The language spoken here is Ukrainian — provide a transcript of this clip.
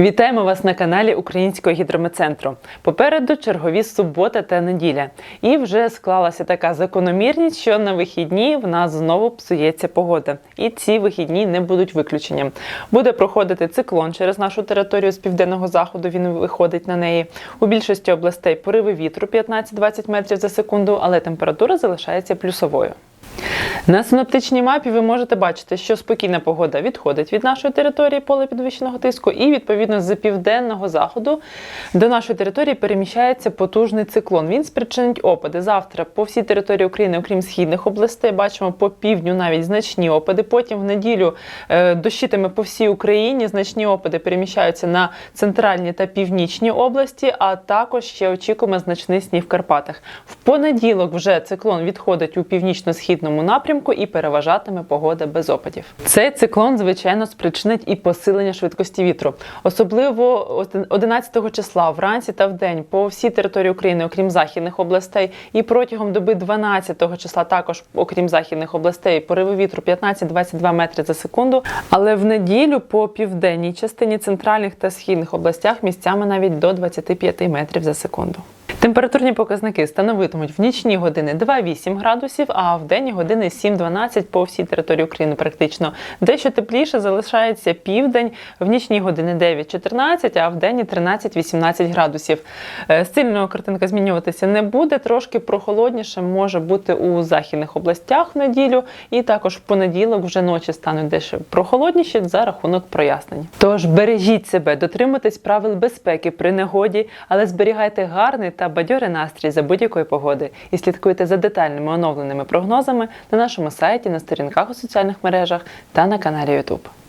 Вітаємо вас на каналі Українського гідрометцентру. Попереду чергові субота та неділя. І вже склалася така закономірність, що на вихідні в нас знову псується погода. І ці вихідні не будуть виключенням. Буде проходити циклон через нашу територію з південного заходу. Він виходить на неї. У більшості областей пориви вітру 15-20 метрів за секунду, але температура залишається плюсовою. На синоптичній мапі ви можете бачити, що спокійна погода відходить від нашої території поле підвищеного тиску, і відповідно з південного заходу до нашої території переміщається потужний циклон. Він спричинить опади. Завтра по всій території України, окрім східних областей, бачимо по півдню навіть значні опади. Потім в неділю е, дощитиме по всій Україні. Значні опади переміщаються на центральні та північні області, а також ще очікуємо значний сніг в Карпатах. В понеділок вже циклон відходить у північно-східному напрямку і переважатиме погода без опадів. Цей циклон, звичайно, спричинить і посилення швидкості вітру, особливо 11 числа вранці та вдень по всій території України, окрім західних областей, і протягом доби 12 числа, також окрім західних областей, пориви вітру 15-22 метри за секунду. Але в неділю по південній частині центральних та східних областях місцями навіть до 25 метрів за секунду. Температурні показники становитимуть в нічні години 2-8 градусів, а в денні години 7-12 по всій території України практично. Дещо тепліше залишається південь, в нічні години 9-14, а в денні 13-18 градусів. Е, Сильно картинка змінюватися не буде, трошки прохолодніше може бути у західних областях в неділю, і також в понеділок вже ночі стануть дещо прохолодніші за рахунок прояснень. Тож бережіть себе, дотримуйтесь правил безпеки при негоді, але зберігайте гарний та бадьорий настрій за будь-якої погоди і слідкуйте за детальними оновленими прогнозами на нашому сайті, на сторінках у соціальних мережах та на каналі YouTube.